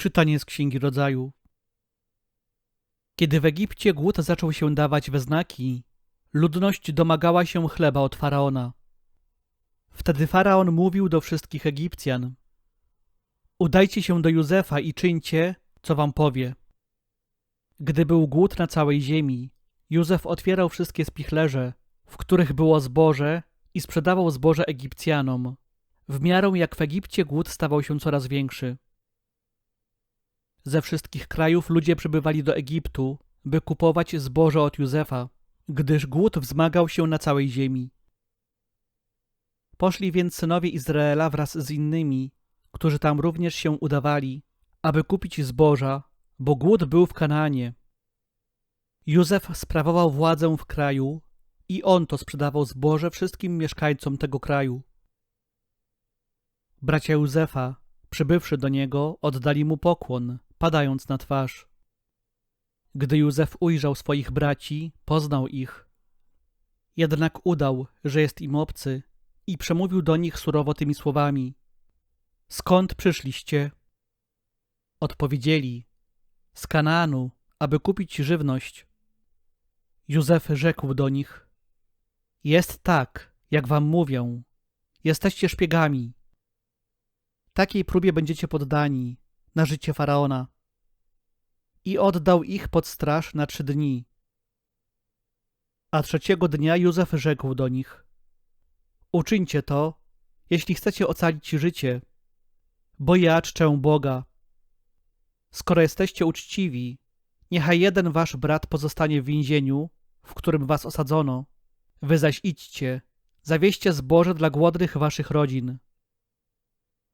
Czytanie z Księgi Rodzaju. Kiedy w Egipcie głód zaczął się dawać we znaki, ludność domagała się chleba od faraona. Wtedy faraon mówił do wszystkich Egipcjan: Udajcie się do Józefa i czyńcie, co wam powie. Gdy był głód na całej ziemi, Józef otwierał wszystkie spichlerze, w których było zboże, i sprzedawał zboże Egipcjanom, w miarę jak w Egipcie głód stawał się coraz większy. Ze wszystkich krajów ludzie przybywali do Egiptu, by kupować zboże od Józefa, gdyż głód wzmagał się na całej ziemi. Poszli więc synowie Izraela wraz z innymi, którzy tam również się udawali, aby kupić zboża, bo głód był w Kanaanie. Józef sprawował władzę w kraju i on to sprzedawał zboże wszystkim mieszkańcom tego kraju. Bracia Józefa, przybywszy do niego, oddali mu pokłon, padając na twarz. Gdy Józef ujrzał swoich braci, poznał ich. Jednak udał, że jest im obcy i przemówił do nich surowo tymi słowami. Skąd przyszliście? Odpowiedzieli, z Kanaanu, aby kupić żywność. Józef rzekł do nich, jest tak, jak wam mówię, jesteście szpiegami. Takiej próbie będziecie poddani, na życie faraona. I oddał ich pod straż na trzy dni. A trzeciego dnia Józef rzekł do nich: Uczyńcie to, jeśli chcecie ocalić życie, bo ja czczę Boga. Skoro jesteście uczciwi, niechaj jeden wasz brat pozostanie w więzieniu, w którym was osadzono. Wy zaś idźcie, zawieźcie zboże dla głodnych waszych rodzin.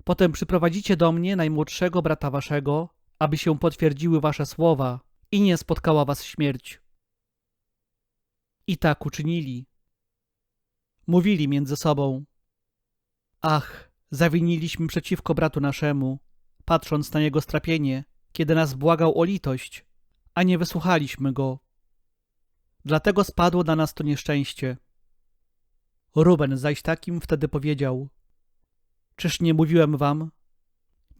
Potem przyprowadzicie do mnie najmłodszego brata waszego, aby się potwierdziły wasze słowa i nie spotkała was śmierć. I tak uczynili. Mówili między sobą: Ach, zawiniliśmy przeciwko bratu naszemu, patrząc na jego strapienie, kiedy nas błagał o litość, a nie wysłuchaliśmy go. Dlatego spadło na nas to nieszczęście. Ruben zaś takim wtedy powiedział: Czyż nie mówiłem wam?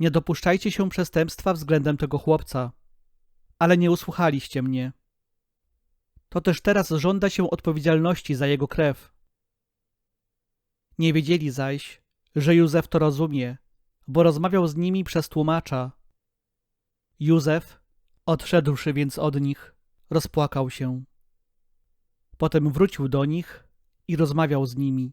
Nie dopuszczajcie się przestępstwa względem tego chłopca. Ale nie usłuchaliście mnie. To też teraz żąda się odpowiedzialności za jego krew. Nie wiedzieli zaś, że Józef to rozumie, bo rozmawiał z nimi przez tłumacza. Józef, odszedłszy więc od nich, rozpłakał się. Potem wrócił do nich i rozmawiał z nimi.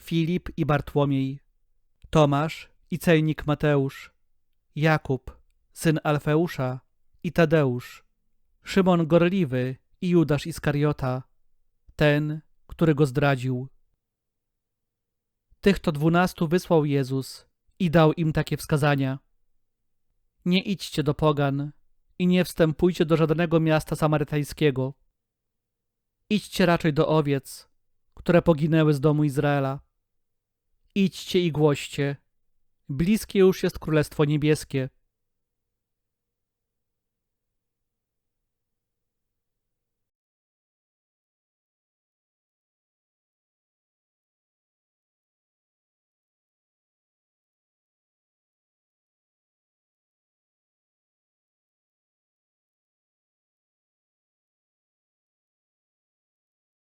Filip i Bartłomiej, Tomasz i celnik Mateusz, Jakub, syn Alfeusza i Tadeusz, Szymon Gorliwy i Judasz Iskariota, ten, który go zdradził. Tych to dwunastu wysłał Jezus i dał im takie wskazania. Nie idźcie do pogan i nie wstępujcie do żadnego miasta samarytańskiego. Idźcie raczej do owiec, które poginęły z domu Izraela. Idźcie i głoście. Bliskie już jest Królestwo Niebieskie.